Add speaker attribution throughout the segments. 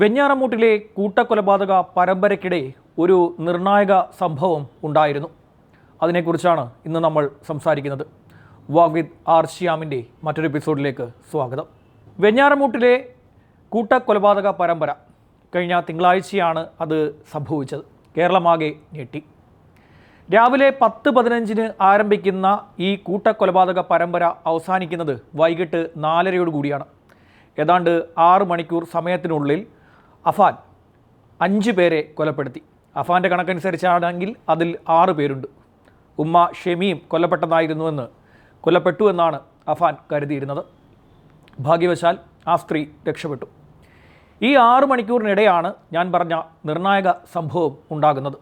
Speaker 1: വെഞ്ഞാറമൂട്ടിലെ കൂട്ടക്കൊലപാതക പരമ്പരയ്ക്കിടെ ഒരു നിർണായക സംഭവം ഉണ്ടായിരുന്നു. അതിനെക്കുറിച്ചാണ് ഇന്ന് നമ്മൾ സംസാരിക്കുന്നത്. വാഗ്വിദ് ആർ ശ്യാമിന്റെ മറ്റൊരു എപ്പിസോഡിലേക്ക് സ്വാഗതം. വെഞ്ഞാറമൂട്ടിലെ കൂട്ടക്കൊലപാതക പരമ്പര കഴിഞ്ഞ തിങ്കളാഴ്ചയാണ് അത് സംഭവിച്ചത്. കേരളമാകെ ഞെട്ടി. രാവിലെ പത്ത് പതിനഞ്ചിന് ആരംഭിക്കുന്ന ഈ കൂട്ടക്കൊലപാതക പരമ്പര അവസാനിക്കുന്നത് വൈകിട്ട് നാലരയോട് കൂടിയാണ് ഏതാണ്ട് ആറ് മണിക്കൂർ സമയത്തിനുള്ളിൽ അഫാൻ അഞ്ച് പേരെ കൊലപ്പെടുത്തി. അഫാന്റെ കണക്കനുസരിച്ചാണെങ്കിൽ അതിൽ ആറ് പേരുണ്ട്. ഉമ്മ ഷെമിയും കൊല്ലപ്പെട്ടതായിരുന്നുവെന്ന് കൊല്ലപ്പെട്ടു എന്നാണ് അഫാൻ കരുതിയിരുന്നത്. ഭാഗ്യവശാൽ ആ സ്ത്രീ രക്ഷപ്പെട്ടു. ഈ ആറ് മണിക്കൂറിനിടെയാണ് ഞാൻ പറഞ്ഞ നിർണായക സംഭവം ഉണ്ടാകുന്നത്.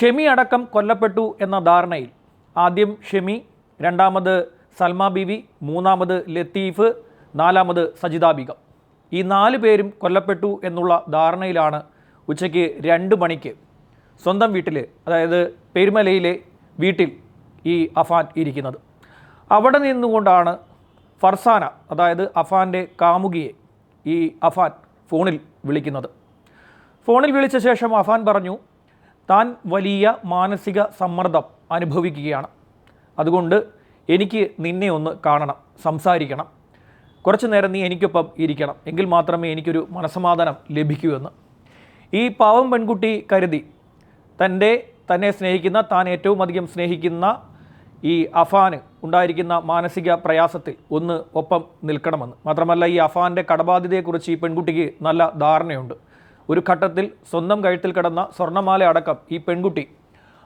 Speaker 1: ഷെമി അടക്കം കൊല്ലപ്പെട്ടു എന്ന ധാരണയിൽ ആദ്യം ഷെമി രണ്ടാമത് സൽമ ബീവി മൂന്നാമത് ലത്തീഫ് നാലാമത് സജിതാ ബീഗം. ഈ നാല് പേരും കൊല്ലപ്പെട്ടു എന്നുള്ള ധാരണയിലാണ് ഉച്ചയ്ക്ക് രണ്ട് മണിക്ക് സ്വന്തം വീട്ടിൽ അതായത് പെരുമലയിലെ വീട്ടിൽ ഈ അഫാൻ ഇരിക്കുന്നത്. അവിടെ നിന്നുകൊണ്ടാണ് ഫർസാന അതായത് അഫാന്റെ കാമുകിയെ ഈ അഫാൻ ഫോണിൽ വിളിക്കുന്നത്. ഫോണിൽ വിളിച്ച ശേഷം അഫാൻ പറഞ്ഞു താൻ വലിയ മാനസിക സമ്മർദ്ദം അനുഭവിക്കുകയാണ്. അതുകൊണ്ട് എനിക്ക് നിന്നെ ഒന്ന് കാണണം സംസാരിക്കണം. കുറച്ചു നേരം നീ എനിക്കൊപ്പം ഇരിക്കണം. എങ്കിൽ മാത്രമേ എനിക്കൊരു മനസമാധാനം ലഭിക്കൂ എന്ന്. ഈ പാവം പെൺകുട്ടി കരുതി തന്റെ തന്നെ സ്നേഹിക്കുന്ന താൻ ഏറ്റവും അധികം സ്നേഹിക്കുന്ന ഈ അഫാന് ഉണ്ടായിരിക്കുന്ന മാനസിക പ്രയാസത്തിൽ ഒന്ന് ഒപ്പം നിൽക്കണമെന്ന്. മാത്രമല്ല ഈ അഫാന്റെ കടബാധ്യതയെക്കുറിച്ച് ഈ പെൺകുട്ടിക്ക് നല്ല ധാരണയുണ്ട്. ഒരു ഘട്ടത്തിൽ സ്വന്തം കഴുത്തിൽ കിടന്ന സ്വർണമാല അടക്കം ഈ പെൺകുട്ടി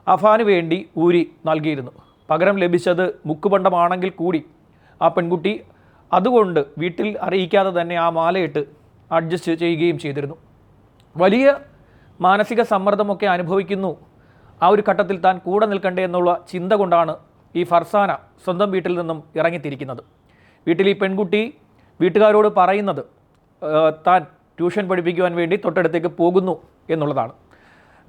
Speaker 1: അഫാന് വേണ്ടി ഊരി നൽകിയിരുന്നു. പകരം ലഭിച്ചത് മുക്കുപണ്ടമാണെങ്കിൽ കൂടി ആ പെൺകുട്ടി അതുകൊണ്ട് വീട്ടിൽ അറിയിക്കാതെ തന്നെ ആ മാലയിട്ട് അഡ്ജസ്റ്റ് ചെയ്യുകയും ചെയ്തിരുന്നു. വലിയ മാനസിക സമ്മർദ്ദമൊക്കെ അനുഭവിക്കുന്നു. ആ ഒരു ഘട്ടത്തിൽ താൻ കൂടെ നിൽക്കണ്ടേ എന്നുള്ള ചിന്ത കൊണ്ടാണ് ഈ ഫർസാന സ്വന്തം വീട്ടിൽ നിന്നും ഇറങ്ങിത്തിരിക്കുന്നത്. വീട്ടിൽ ഈ പെൺകുട്ടി വീട്ടുകാരോട് പറയുന്നത് താൻ ട്യൂഷൻ പഠിപ്പിക്കുവാൻ വേണ്ടി തൊട്ടടുത്തേക്ക് പോകുന്നു എന്നുള്ളതാണ്.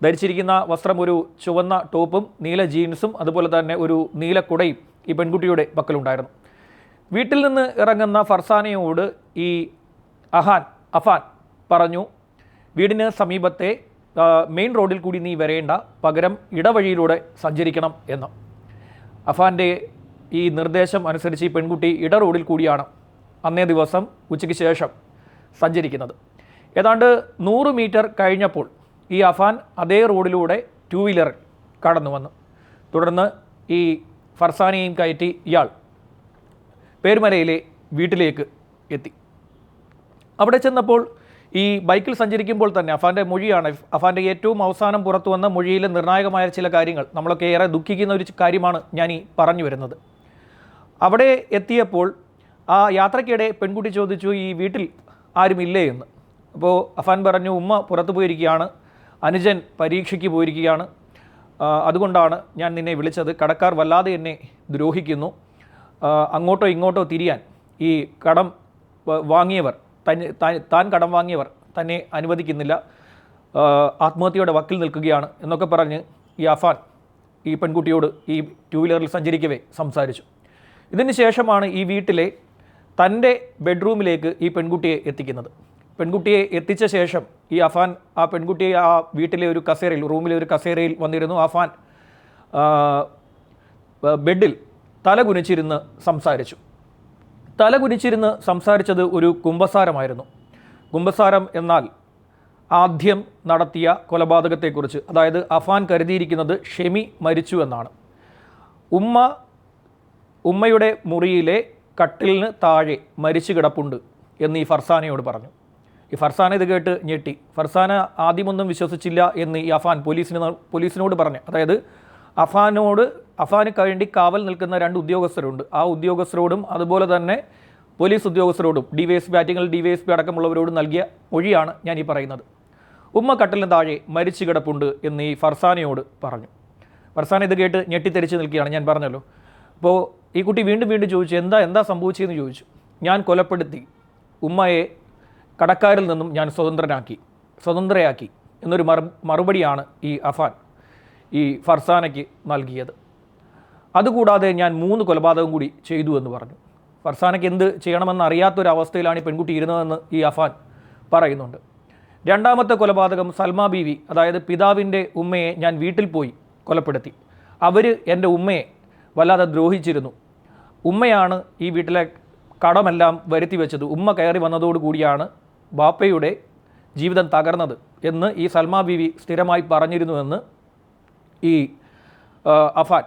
Speaker 1: ധരിച്ചിരിക്കുന്ന വസ്ത്രം ഒരു ചുവന്ന ടോപ്പും നീല ജീൻസും അതുപോലെ തന്നെ ഒരു നീല കുടയും ഈ പെൺകുട്ടിയുടെ പക്കലുണ്ടായിരുന്നു. വീട്ടിൽ നിന്ന് ഇറങ്ങുന്ന ഫർസാനയോട് ഈ അഹാൻ അഫാൻ പറഞ്ഞു വീടിന് സമീപത്തെ മെയിൻ റോഡിൽ കൂടി നീ വരേണ്ട. പകരം ഇടവഴിയിലൂടെ സഞ്ചരിക്കണം എന്ന്. അഫാന്റെ ഈ നിർദ്ദേശം അനുസരിച്ച് ഈ പെൺകുട്ടി ഇട റോഡിൽ കൂടിയാണ് അന്നേ ദിവസം ഉച്ചയ്ക്ക് ശേഷം സഞ്ചരിക്കുന്നത്. ഏതാണ്ട് നൂറ് മീറ്റർ കഴിഞ്ഞപ്പോൾ ഈ അഫാൻ അതേ റോഡിലൂടെ ടൂ വീലറിൽ കടന്നു വന്നു. തുടർന്ന് ഈ ഫർസാനയും കയറ്റി ഇയാൾ പേരുമലയിലെ വീട്ടിലേക്ക് എത്തി. അവിടെ ചെന്നപ്പോൾ ഈ ബൈക്കിൽ സഞ്ചരിക്കുമ്പോൾ തന്നെ അഫാന്റെ മൊഴിയാണ് അഫാന്റെ ഏറ്റവും അവസാനം പുറത്തു വന്ന മൊഴിയിലെ നിർണായകമായ ചില കാര്യങ്ങൾ നമ്മളൊക്കെ ഏറെ ദുഃഖിക്കുന്ന ഒരു കാര്യമാണ് ഞാൻ ഈ പറഞ്ഞു വരുന്നത്. അവിടെ എത്തിയപ്പോൾ ആ യാത്രയ്ക്കിടെ പെൺകുട്ടി ചോദിച്ചു ഈ വീട്ടിൽ ആരുമില്ലേ എന്ന്. അപ്പോൾ അഫാൻ പറഞ്ഞു ഉമ്മ പുറത്തു പോയിരിക്കുകയാണ്. അനുജൻ പരീക്ഷയ്ക്ക് പോയിരിക്കുകയാണ്. അതുകൊണ്ടാണ് ഞാൻ നിന്നെ വിളിച്ചത്. കടക്കാർ വല്ലാതെ എന്നെ ദ്രോഹിക്കുന്നു. അങ്ങോട്ടോ ഇങ്ങോട്ടോ തിരിയാൻ ഈ കടം വാങ്ങിയവർ താൻ- കടം വാങ്ങിയവർ തന്നെ അനുവദിക്കുന്നില്ല. ആത്മഹത്യയുടെ വക്കിൽ നിൽക്കുകയാണ് എന്നൊക്കെ പറഞ്ഞ് ഈ അഫാൻ ഈ പെൺകുട്ടിയോട് ഈ ടൂ വീലറിൽ സഞ്ചരിക്കവേ സംസാരിച്ചു. ഇതിന് ശേഷമാണ് ഈ വീട്ടിലെ തന്റെ ബെഡ്റൂമിലേക്ക് ഈ പെൺകുട്ടിയെ എത്തിക്കുന്നത്. പെൺകുട്ടിയെ എത്തിച്ച ശേഷം ഈ അഫാൻ ആ പെൺകുട്ടിയെ ആ വീട്ടിലെ ഒരു കസേരയിൽ റൂമിലെ ഒരു കസേരയിൽ വന്നിരുന്നു. അഫാൻ ബെഡിൽ തല കുനിച്ചിരുന്ന് സംസാരിച്ചു. തലകുനിച്ചിരുന്ന് സംസാരിച്ചത് ഒരു കുംഭസാരമായിരുന്നു. കുംഭസാരം എന്നാൽ ആദ്യം നടത്തിയ കൊലപാതകത്തെക്കുറിച്ച് അതായത് അഫാൻ കരുതിയിരിക്കുന്നത് ഷെമി മരിച്ചു എന്നാണ്. ഉമ്മ ഉമ്മയുടെ മുറിയിലെ കട്ടിലിന് താഴെ മരിച്ചു കിടപ്പുണ്ട് എന്ന് ഈ ഫർസാനയോട് പറഞ്ഞു. ഈ ഫർസാന ഇത് കേട്ട് ഞെട്ടി. ഫർസാന ആദ്യമൊന്നും വിശ്വസിച്ചില്ല എന്ന് ഈ അഫാൻ പോലീസിന് പോലീസിനോട് പറഞ്ഞു. അതായത് അഫാനോട് അഫാന് വേണ്ടി കാവൽ നിൽക്കുന്ന രണ്ട് ഉദ്യോഗസ്ഥരുണ്ട്. ആ ഉദ്യോഗസ്ഥരോടും അതുപോലെ തന്നെ police ഉദ്യോഗസ്ഥരോടും D Y S P Attingal D Y S P അടക്കമുള്ളവരോട് നൽകിയ മൊഴിയാണ് ഞാൻ ഈ പറയുന്നത്. ഉമ്മ കട്ടലിന് താഴെ മരിച്ചു കിടപ്പുണ്ട് എന്ന് ഈ ഫർസാനയോട് പറഞ്ഞു. ഫർസാന ഇത് കേട്ട് ഞെട്ടിത്തെരിച്ച് നിൽക്കുകയാണ്. ഞാൻ പറഞ്ഞല്ലോ. അപ്പോൾ ഈ കുട്ടി വീണ്ടും വീണ്ടും ചോദിച്ചു എന്താ എന്താ സംഭവിച്ചതെന്ന് ചോദിച്ചു. ഞാൻ കൊലപ്പെടുത്തി. ഉമ്മയെ കടക്കാരിൽ നിന്നും ഞാൻ സ്വതന്ത്രനാക്കി സ്വതന്ത്രയാക്കി എന്നൊരു മറു മറുപടിയാണ് ഈ അഫാൻ. ഈ ഫർസാനയ്ക്ക് നൽകിയത്. അതുകൂടാതെ ഞാൻ മൂന്ന് കൊലപാതകം കൂടി ചെയ്തു എന്ന് പറഞ്ഞു. ഫർസാനയ്ക്ക് എന്ത് ചെയ്യണമെന്ന് അറിയാത്തൊരവസ്ഥയിലാണ് ഈ പെൺകുട്ടി ഇരുന്നതെന്ന് ഈ അഫാൻ പറയുന്നുണ്ട്. രണ്ടാമത്തെ കൊലപാതകം സൽമ ബീവി അതായത് പിതാവിന്റെ ഉമ്മയെ ഞാൻ വീട്ടിൽ പോയി കൊലപ്പെടുത്തി. അവർ എന്റെ ഉമ്മയെ വല്ലാതെ ദ്രോഹിച്ചിരുന്നു. ഉമ്മയാണ് ഈ വീട്ടിലെ കടമെല്ലാം വരുത്തി വെച്ചത്. ഉമ്മ കയറി വന്നതോടുകൂടിയാണ് ബാപ്പയുടെ ജീവിതം തകർന്നത് എന്ന് ഈ സൽമാ ബീവി സ്ഥിരമായി പറഞ്ഞിരുന്നുവെന്ന് ഈ അഫാൻ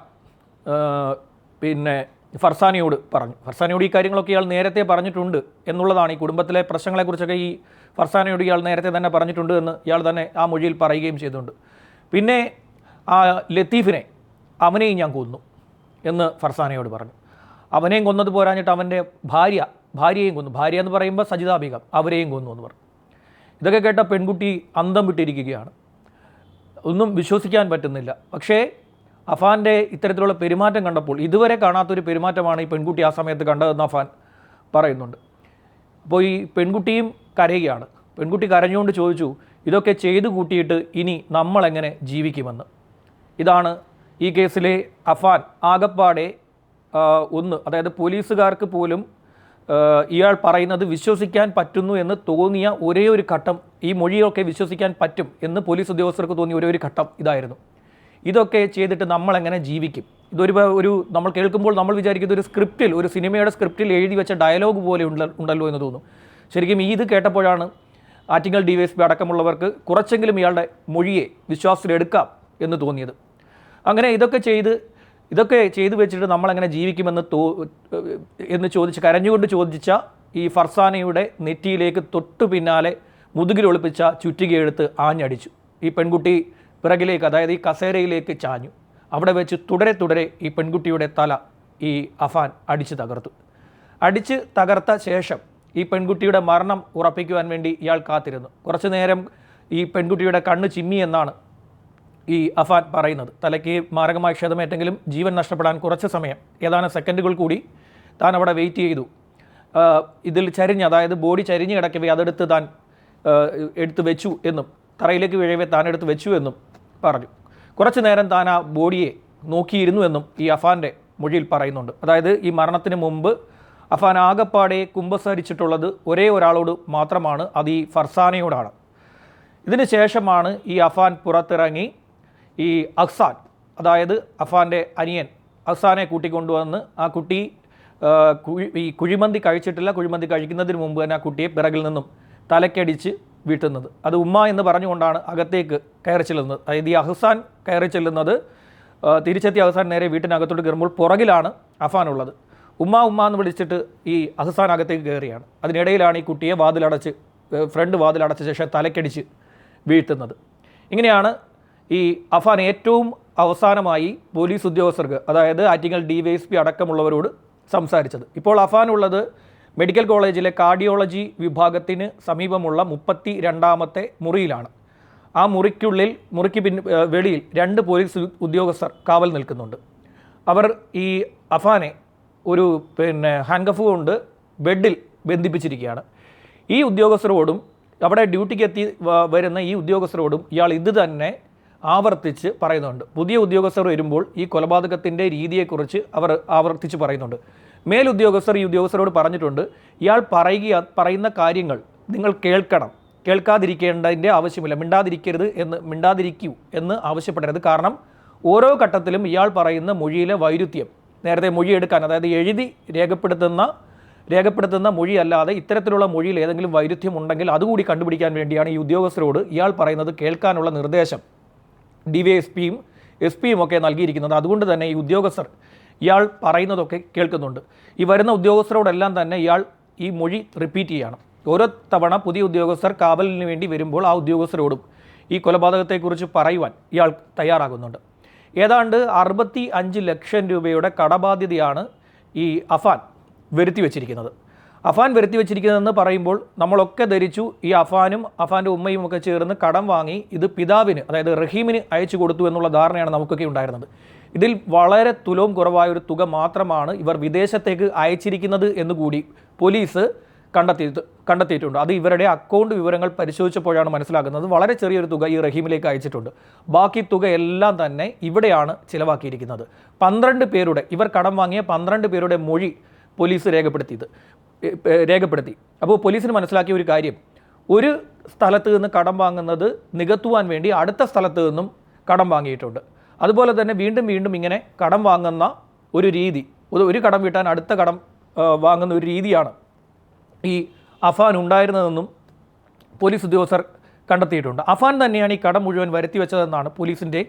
Speaker 1: പിന്നെ ഫർസാനിയോട് പറഞ്ഞു. ഫർസാനിയോട് ഈ കാര്യങ്ങളൊക്കെ ഇയാൾ നേരത്തെ പറഞ്ഞിട്ടുണ്ട് എന്നുള്ളതാണ് ഈ കുടുംബത്തിലെ പ്രശ്നങ്ങളെക്കുറിച്ചൊക്കെ ഈ ഫർസാനയോട് ഇയാൾ നേരത്തെ തന്നെ പറഞ്ഞിട്ടുണ്ട് എന്ന് ഇയാൾ തന്നെ ആ മൊഴിയിൽ പറയുകയും ചെയ്തിട്ടുണ്ട്. പിന്നെ ആ ലത്തീഫിനെ അവനെയും ഞാൻ കൊന്നു എന്ന് ഫർസാനയോട് പറഞ്ഞു. അവനെയും കൊന്നത് പോരാഞ്ഞിട്ട് അവന്റെ ഭാര്യ ഭാര്യയെയും കൊന്നു. ഭാര്യ എന്ന് പറയുമ്പോൾ സജിതാ ബീഗം അവരെയും കൊന്നു എന്ന് പറഞ്ഞു. ഇതൊക്കെ കേട്ട പെൺകുട്ടി അന്തം വിട്ടിരിക്കുകയാണ്. ഒന്നും വിശ്വസിക്കാൻ പറ്റുന്നില്ല. പക്ഷേ അഫാന്റെ ഇത്തരത്തിലുള്ള പെരുമാറ്റം കണ്ടപ്പോൾ ഇതുവരെ കാണാത്തൊരു പെരുമാറ്റമാണ് ഈ പെൺകുട്ടി ആ സമയത്ത് കണ്ടതെന്ന് അഫാൻ പറയുന്നുണ്ട്. അപ്പോൾ ഈ പെൺകുട്ടിയും കരയുകയാണ്. പെൺകുട്ടി കരഞ്ഞുകൊണ്ട് ചോദിച്ചു ഇതൊക്കെ ചെയ്തു കൂട്ടിയിട്ട് ഇനി നമ്മളെങ്ങനെ ജീവിക്കുമെന്ന്? ഇതാണ് ഈ കേസിലെ അഫാൻ ആകപ്പാടെ ഒന്ന് അതായത് പോലീസുകാർക്ക് പോലും ഇയാൾ പറയുന്നത് വിശ്വസിക്കാൻ പറ്റുന്നു എന്ന് തോന്നിയ ഒരേ ഒരു ഘട്ടം ഈ മൊഴിയൊക്കെ വിശ്വസിക്കാൻ പറ്റും എന്ന് പോലീസ് ഉദ്യോഗസ്ഥർക്ക് തോന്നിയ ഒരേ ഒരു ഘട്ടം ഇതായിരുന്നു. ഇതൊക്കെ ചെയ്തിട്ട് നമ്മൾ എങ്ങനെ ജീവിക്കും? ഇതൊരു ഒരു നമ്മൾ കേൾക്കുമ്പോൾ നമ്മൾ വിചാരിക്കുന്നത് ഒരു സ്ക്രിപ്റ്റിൽ ഒരു സിനിമയുടെ സ്ക്രിപ്റ്റിൽ എഴുതി വെച്ച ഡയലോഗ് പോലെ ഉണ്ടല്ലോ എന്ന് തോന്നുന്നു ശരിക്കും ഇത് കേട്ടപ്പോഴാണ് Attingal D Y S P അടക്കമുള്ളവർക്ക് കുറച്ചെങ്കിലും ഇയാളുടെ മൊഴിയെ വിശ്വാസത്തിലെടുക്കാം എന്ന് തോന്നിയത്. അങ്ങനെ ഇതൊക്കെ ചെയ്ത് ഇതൊക്കെ ചെയ്തു വെച്ചിട്ട് നമ്മളെങ്ങനെ ജീവിക്കുമെന്ന് തോ എന്ന് ചോദിച്ച് കരഞ്ഞുകൊണ്ട് ചോദിച്ച ഈ ഫർസാനയുടെ നെറ്റിയിലേക്ക് തൊട്ടു പിന്നാലെ മുതുകിലൊളിപ്പിച്ച ചുറ്റികയെടുത്ത് ആഞ്ഞടിച്ചു. ഈ പെൺകുട്ടി പിറകിലേക്ക് അതായത് ഈ കസേരയിലേക്ക് ചാഞ്ഞു. അവിടെ വെച്ച് തുടരെ തുടരെ ഈ പെൺകുട്ടിയുടെ തല ഈ അഫാൻ അടിച്ച് തകർത്തു. അടിച്ച് തകർത്ത ശേഷം ഈ പെൺകുട്ടിയുടെ മരണം ഉറപ്പിക്കുവാൻ വേണ്ടി ഇയാൾ കാത്തിരുന്നു. കുറച്ചു നേരം ഈ പെൺകുട്ടിയുടെ കണ്ണ് ചിമ്മി എന്നാണ് ഈ അഫാൻ പറയുന്നത്. തലയ്ക്ക് മാരകമായ ക്ഷതമേറ്റെങ്കിലും ജീവൻ നഷ്ടപ്പെടാൻ കുറച്ച് സമയം. ഏതാനും സെക്കൻഡുകൾ കൂടി താൻ അവിടെ വെയിറ്റ് ചെയ്തു. ഇതിൽ ചരിഞ്ഞ് അതായത് ബോഡി ചരിഞ്ഞ് കിടക്കവേ അതെടുത്ത് താൻ എടുത്തു വെച്ചു എന്നും തറയിലേക്ക് വീഴവേ താൻ എടുത്ത് വെച്ചു എന്നും പറഞ്ഞു. കുറച്ച് നേരം താൻ ആ ബോഡിയെ നോക്കിയിരുന്നു എന്നും ഈ അഫാന്റെ മൊഴിയിൽ പറയുന്നുണ്ട്. അതായത് ഈ മരണത്തിന് മുമ്പ് അഫാൻ ആകപ്പാടെ കുമ്പസരിച്ചിട്ടുള്ളത് ഒരേ ഒരാളോട് മാത്രമാണ് അത് ഈ ഫർസാനയോടാണ്. ഇതിന് ശേഷമാണ് ഈ അഫാൻ പുറത്തിറങ്ങി ഈ അഹ്സാൻ അതായത് അഫാന്റെ അനിയൻ അഹ്സാനെ കൂട്ടിക്കൊണ്ടുവന്ന് ആ കുട്ടി ഈ കുഴിമന്തി കഴിച്ചിട്ടില്ല കുഴിമന്തി കഴിക്കുന്നതിന് മുമ്പ് തന്നെ ആ കുട്ടിയെ പിറകിൽ നിന്നും തലക്കടിച്ച് വീട്ടുന്നത്. അത് ഉമ്മ എന്ന് പറഞ്ഞുകൊണ്ടാണ് അകത്തേക്ക് കയറി ചെല്ലുന്നത്. അതായത് ഈ അഹ്സാൻ കയറി ചെല്ലുന്നത് തിരിച്ചെത്തിയ അഹ്സാൻ നേരെ വീട്ടിനകത്തോട്ട് കയറുമ്പോൾ പുറകിലാണ് അഫാൻ ഉള്ളത്. ഉമ്മ ഉമ്മ എന്ന് വിളിച്ചിട്ട് ഈ അഹ്സാൻ അകത്തേക്ക് കയറിയാണ്. അതിനിടയിലാണ് ഈ കുട്ടിയെ വാതിലടച്ച് ഫ്രണ്ട് വാതിലടച്ച ശേഷം തലക്കടിച്ച് വീഴ്ത്തുന്നത്. ഇങ്ങനെയാണ് ഈ അഫാൻ ഏറ്റവും അവസാനമായി പോലീസ് ഉദ്യോഗസ്ഥർക്ക് അതായത് Attingal D Y S P അടക്കമുള്ളവരോട് സംസാരിച്ചത്. ഇപ്പോൾ അഫാൻ ഉള്ളത് മെഡിക്കൽ കോളേജിലെ കാർഡിയോളജി വിഭാഗത്തിന് സമീപമുള്ള മുപ്പത്തി രണ്ടാമത്തെ മുറിയിലാണ്. ആ മുറിക്കുള്ളിൽ മുറിക്ക് പിൻ വെളിയിൽ രണ്ട് പോലീസ് ഉദ്യോഗസ്ഥർ കാവൽ നിൽക്കുന്നുണ്ട്. അവർ ഈ അഫാനെ ഒരു പിന്നെ ഹാൻഡ്കഫ് കൊണ്ട് ബെഡിൽ ബന്ധിപ്പിച്ചിരിക്കുകയാണ്. ഈ ഉദ്യോഗസ്ഥരോടും അവിടെ ഡ്യൂട്ടിക്ക് എത്തി വരുന്ന ഈ ഉദ്യോഗസ്ഥരോടും ഇയാൾ ഇത് തന്നെ ആവർത്തിച്ച് പറയുന്നുണ്ട്. പുതിയ ഉദ്യോഗസ്ഥർ വരുമ്പോൾ ഈ കൊലപാതകത്തിന്റെ രീതിയെക്കുറിച്ച് അവർ ആവർത്തിച്ച് പറയുന്നുണ്ട്. മേലുദ്യോഗസ്ഥർ ഈ ഉദ്യോഗസ്ഥരോട് പറഞ്ഞിട്ടുണ്ട് ഇയാൾ പറയുക പറയുന്ന കാര്യങ്ങൾ നിങ്ങൾ കേൾക്കണം. കേൾക്കാതിരിക്കേണ്ടതിന്റെ ആവശ്യമില്ല. മിണ്ടാതിരിക്കരുത് എന്ന് മിണ്ടാതിരിക്കൂ എന്ന് ആവശ്യപ്പെടരുത്. കാരണം ഓരോ ഘട്ടത്തിലും ഇയാൾ പറയുന്ന മൊഴിയിലെ വൈരുദ്ധ്യം നേരത്തെ മൊഴിയെടുക്കാൻ അതായത് എഴുതി രേഖപ്പെടുത്തുന്ന രേഖപ്പെടുത്തുന്ന മൊഴിയല്ലാതെ ഇത്തരത്തിലുള്ള മൊഴിയിൽ ഏതെങ്കിലും വൈരുദ്ധ്യം ഉണ്ടെങ്കിൽ അതുകൂടി കണ്ടുപിടിക്കാൻ വേണ്ടിയാണ് ഈ ഉദ്യോഗസ്ഥരോട് ഇയാൾ പറയുന്നത് കേൾക്കാനുള്ള നിർദ്ദേശം. ഡി വൈ എസ് പിയും എസ് പിയും ഒക്കെ നൽകിയിരിക്കുന്നത്. അതുകൊണ്ട് തന്നെ ഈ ഉദ്യോഗസ്ഥർ ഇയാൾ പറയുന്നതൊക്കെ കേൾക്കുന്നുണ്ട്. ഈ വരുന്ന ഉദ്യോഗസ്ഥരോടെല്ലാം തന്നെ ഇയാൾ ഈ മൊഴി റിപ്പീറ്റ് ചെയ്യണം. ഓരോ തവണ പുതിയ ഉദ്യോഗസ്ഥർ കാവലിന് വേണ്ടി വരുമ്പോൾ ആ ഉദ്യോഗസ്ഥരോടും ഈ കൊലപാതകത്തെക്കുറിച്ച് പറയുവാൻ ഇയാൾ തയ്യാറാകുന്നുണ്ട്. ഏതാണ്ട് അറുപത്തി അഞ്ച് ലക്ഷം രൂപയുടെ കടബാധ്യതയാണ് ഈ അഫാൻ വരുത്തി വച്ചിരിക്കുന്നത് അഫാൻ വരുത്തി വെച്ചിരിക്കുന്നതെന്ന് പറയുമ്പോൾ നമ്മളൊക്കെ ധരിച്ചു ഈ അഫാനും അഫാന്റെ ഉമ്മയും ഒക്കെ ചേർന്ന് കടം വാങ്ങി ഇത് പിതാവിന് അതായത് റഹീമിന് അയച്ചു കൊടുത്തു എന്നുള്ള ധാരണയാണ് നമുക്കൊക്കെ ഉണ്ടായിരുന്നത്. ഇതിൽ വളരെ തുലവും കുറവായ ഒരു തുക മാത്രമാണ് ഇവർ വിദേശത്തേക്ക് അയച്ചിരിക്കുന്നത് എന്നുകൂടി പോലീസ് കണ്ടെത്തി കണ്ടെത്തിയിട്ടുണ്ട്. അത് ഇവരുടെ അക്കൗണ്ട് വിവരങ്ങൾ പരിശോധിച്ചപ്പോഴാണ് മനസ്സിലാക്കുന്നത് വളരെ ചെറിയൊരു തുക ഈ റഹീമിലേക്ക് അയച്ചിട്ടുണ്ട്. ബാക്കി തുക എല്ലാം തന്നെ ഇവിടെയാണ് ചിലവാക്കിയിരിക്കുന്നത്. പന്ത്രണ്ട് പേരുടെ ഇവർ കടം വാങ്ങിയ പന്ത്രണ്ട് പേരുടെ മൊഴി പോലീസ് രേഖപ്പെടുത്തിയത്. രേഖപ്പെടുത്തി. അപ്പോൾ പോലീസിന് മനസ്സിലാക്കിയ ഒരു കാര്യം. ഒരു സ്ഥലത്ത് നിന്ന് കടം വാങ്ങുന്നത് നികത്തുവാൻ വേണ്ടി അടുത്ത സ്ഥലത്ത് നിന്നും കടം വാങ്ങിയിട്ടുണ്ട്. അതുപോലെ തന്നെ വീണ്ടും വീണ്ടും ഇങ്ങനെ കടം വാങ്ങുന്ന ഒരു രീതി ഒരു കടം വീട്ടാൻ അടുത്ത കടം വാങ്ങുന്ന ഒരു രീതിയാണ് ഈ അഫാൻ ഉണ്ടായിരുന്നതെന്നും പോലീസ് ഉദ്യോഗസ്ഥർ കണ്ടെത്തിയിട്ടുണ്ട്. അഫാൻ തന്നെയാണ് ഈ കടം മുഴുവൻ വരുത്തി വെച്ചതെന്നാണ് പോലീസിന്റെ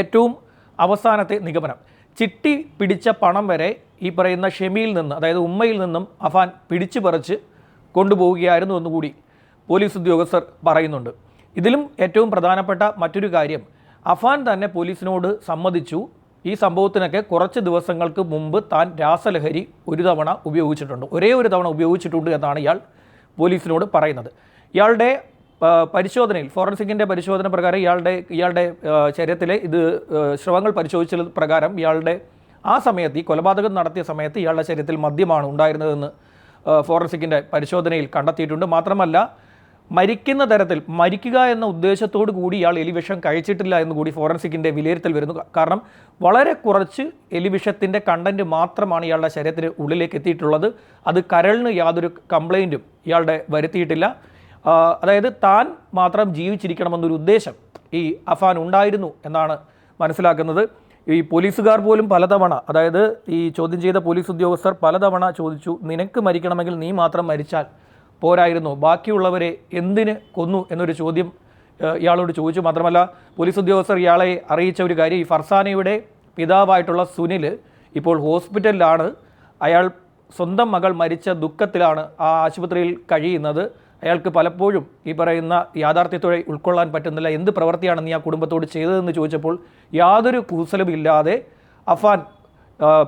Speaker 1: ഏറ്റവും അവസാനത്തെ നിഗമനം. ചിട്ടി പിടിച്ച പണം വരെ ഈ പറയുന്ന ഷെമിയിൽ നിന്ന് അതായത് ഉമ്മയിൽ നിന്നും അഫാൻ പിടിച്ചു പറിച്ച് കൊണ്ടുപോവുകയായിരുന്നു എന്നുകൂടി പോലീസ് ഉദ്യോഗസ്ഥർ പറയുന്നുണ്ട്. ഇതിലും ഏറ്റവും പ്രധാനപ്പെട്ട മറ്റൊരു കാര്യം അഫാൻ തന്നെ പോലീസിനോട് സമ്മതിച്ചു. ഈ സംഭവത്തിനൊക്കെ കുറച്ച് ദിവസങ്ങൾക്ക് മുമ്പ് താൻ രാസലഹരി ഒരു തവണ ഉപയോഗിച്ചിട്ടുണ്ട്. ഒരേ ഒരു തവണ ഉപയോഗിച്ചിട്ടുണ്ട് എന്നാണ് ഇയാൾ പോലീസിനോട് പറയുന്നത്. ഇയാളുടെ പരിശോധനയിൽ ഫോറൻസിക്കിന്റെ പരിശോധന പ്രകാരം ഇയാളുടെ ഇയാളുടെ ശരീരത്തിലെ ഇത് ശ്രവങ്ങൾ പരിശോധിച്ച പരിശോധിച്ചത് പ്രകാരം ഇയാളുടെ ആ സമയത്ത് ഈ കൊലപാതകം നടത്തിയ സമയത്ത് ഇയാളുടെ ശരീരത്തിൽ മദ്യമാണ് ഉണ്ടായിരുന്നതെന്ന് ഫോറൻസിക്കിന്റെ പരിശോധനയിൽ കണ്ടെത്തിയിട്ടുണ്ട്. മാത്രമല്ല മരിക്കുന്ന തരത്തിൽ മരിക്കുക എന്ന ഉദ്ദേശത്തോടു കൂടി ഇയാൾ എലിവിഷം കഴിച്ചിട്ടില്ല എന്ന് കൂടി ഫോറൻസിക്കിന്റെ വിലയിരുത്തൽ വരുന്നു. കാരണം വളരെ കുറച്ച് എലിവിഷത്തിന്റെ കണ്ടന്റ് മാത്രമാണ് ഇയാളുടെ ശരീരത്തിന് ഉള്ളിലേക്ക് എത്തിയിട്ടുള്ളത്. അത് കരളിന് യാതൊരു കംപ്ലൈന്റും ഇയാളുടെ വരുത്തിയിട്ടില്ല. അതായത് താൻ മാത്രം ജീവിച്ചിരിക്കണമെന്നൊരു ഉദ്ദേശം ഈ അഫാൻ ഉണ്ടായിരുന്നു എന്നാണ് മനസ്സിലാക്കുന്നത്. ഈ പോലീസുകാർ പോലും പലതവണ അതായത് ഈ ചോദ്യം ചെയ്ത പോലീസ് ഉദ്യോഗസ്ഥർ പലതവണ ചോദിച്ചു നിനക്ക് മരിക്കണമെങ്കിൽ നീ മാത്രം മരിച്ചാൽ പോരായിരുന്നു. ബാക്കിയുള്ളവരെ എന്തിന് കൊന്നു? എന്നൊരു ചോദ്യം ഇയാളോട് ചോദിച്ചു. മാത്രമല്ല പോലീസ് ഉദ്യോഗസ്ഥർ ഇയാളെ അറിയിച്ച ഒരു കാര്യം ഈ ഫർസാനയുടെ പിതാവായിട്ടുള്ള സുനിൽ ഇപ്പോൾ ഹോസ്പിറ്റലിലാണ്. അയാൾ സ്വന്തം മകൾ മരിച്ച ദുഃഖത്തിലാണ് ആ ആശുപത്രിയിൽ കഴിയുന്നത്. അയാൾക്ക് പലപ്പോഴും ഈ പറയുന്ന യാഥാർത്ഥ്യത്തോടെ ഉൾക്കൊള്ളാൻ പറ്റുന്നില്ല. എന്ത് പ്രവൃത്തിയാണ് നീ ആ കുടുംബത്തോട് ചെയ്തതെന്ന് ചോദിച്ചപ്പോൾ യാതൊരു കൂസലുമില്ലാതെ അഫാൻ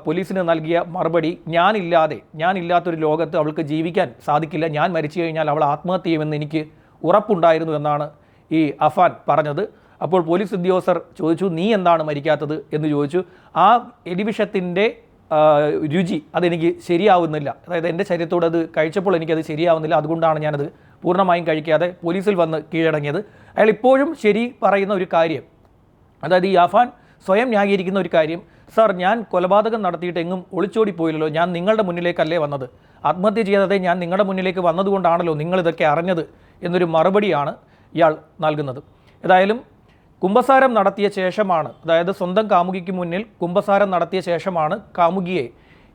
Speaker 1: പോലീസിന് നൽകിയ മറുപടി ഞാനില്ലാതെ ഞാനില്ലാത്തൊരു ലോകത്ത് അവൾക്ക് ജീവിക്കാൻ സാധിക്കില്ല. ഞാൻ മരിച്ചു കഴിഞ്ഞാൽ അവൾ ആത്മഹത്യ ചെയ്യുമെന്ന് എനിക്ക് ഉറപ്പുണ്ടായിരുന്നു എന്നാണ് ഈ അഫാൻ പറഞ്ഞത്. അപ്പോൾ പോലീസ് ഉദ്യോഗസ്ഥർ ചോദിച്ചു നീ എന്താണ് മരിക്കാത്തത്? എന്ന് ചോദിച്ചു. ആ എലിവിഷത്തിന്റെ രുചി അതെനിക്ക് ശരിയാവുന്നില്ല. അതായത് എന്റെ ശരീരത്തോട് അത് കഴിച്ചപ്പോൾ എനിക്കത് ശരിയാവുന്നില്ല. അതുകൊണ്ടാണ് ഞാനത് പൂർണമായും കഴിക്കാതെ പോലീസിൽ വന്ന് കീഴടങ്ങിയത്. അയാൾ ഇപ്പോഴും ശരി പറയുന്ന ഒരു കാര്യം അതായത് ഈ അഫാൻ സ്വയം ന്യായീകരിക്കുന്ന ഒരു കാര്യം സാർ ഞാൻ കൊലപാതകം നടത്തിയിട്ട് എങ്ങും ഒളിച്ചോടി പോയില്ലല്ലോ ഞാൻ നിങ്ങളുടെ മുന്നിലേക്കല്ലേ വന്നത്. ആത്മഹത്യ ചെയ്യാതെ ഞാൻ നിങ്ങളുടെ മുന്നിലേക്ക് വന്നതുകൊണ്ടാണല്ലോ നിങ്ങളിതൊക്കെ അറിഞ്ഞത് എന്നൊരു മറുപടിയാണ് ഇയാൾ നൽകുന്നത്. ഏതായാലും കുംഭസാരം നടത്തിയ ശേഷമാണ് അതായത് സ്വന്തം കാമുകിക്ക് മുന്നിൽ കുംഭസാരം നടത്തിയ ശേഷമാണ് കാമുകിയെ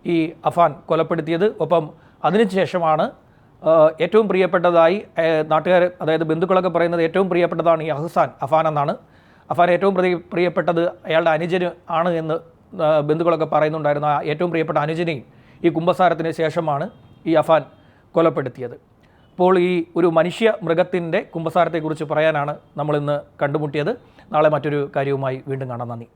Speaker 1: ഈ അഫാൻ കൊലപ്പെടുത്തിയത്. ഒപ്പം അതിനുശേഷമാണ് ഏറ്റവും പ്രിയപ്പെട്ടതായി നാട്ടുകാർ അതായത് ബന്ധുക്കളൊക്കെ പറയുന്നത് ഏറ്റവും പ്രിയപ്പെട്ടതാണ് ഈ അഹ്സാൻ അഫാൻ എന്നാണ്. അഫാൻ ഏറ്റവും പ്രതി പ്രിയപ്പെട്ടത് അയാളുടെ അനുജന് ആണ് എന്ന് ബന്ധുക്കളൊക്കെ പറയുന്നുണ്ടായിരുന്നു. ഏറ്റവും പ്രിയപ്പെട്ട അനുജനെയും ഈ കുംഭസാരത്തിന് ശേഷമാണ് ഈ അഫാൻ കൊലപ്പെടുത്തിയത്. അപ്പോൾ ഈ ഒരു മനുഷ്യ മൃഗത്തിന്റെ കുംഭസാരത്തെക്കുറിച്ച് പറയാനാണ് നമ്മളിന്ന് കണ്ടുമുട്ടിയത്. നാളെ മറ്റൊരു കാര്യവുമായി വീണ്ടും കാണാം. നന്ദി.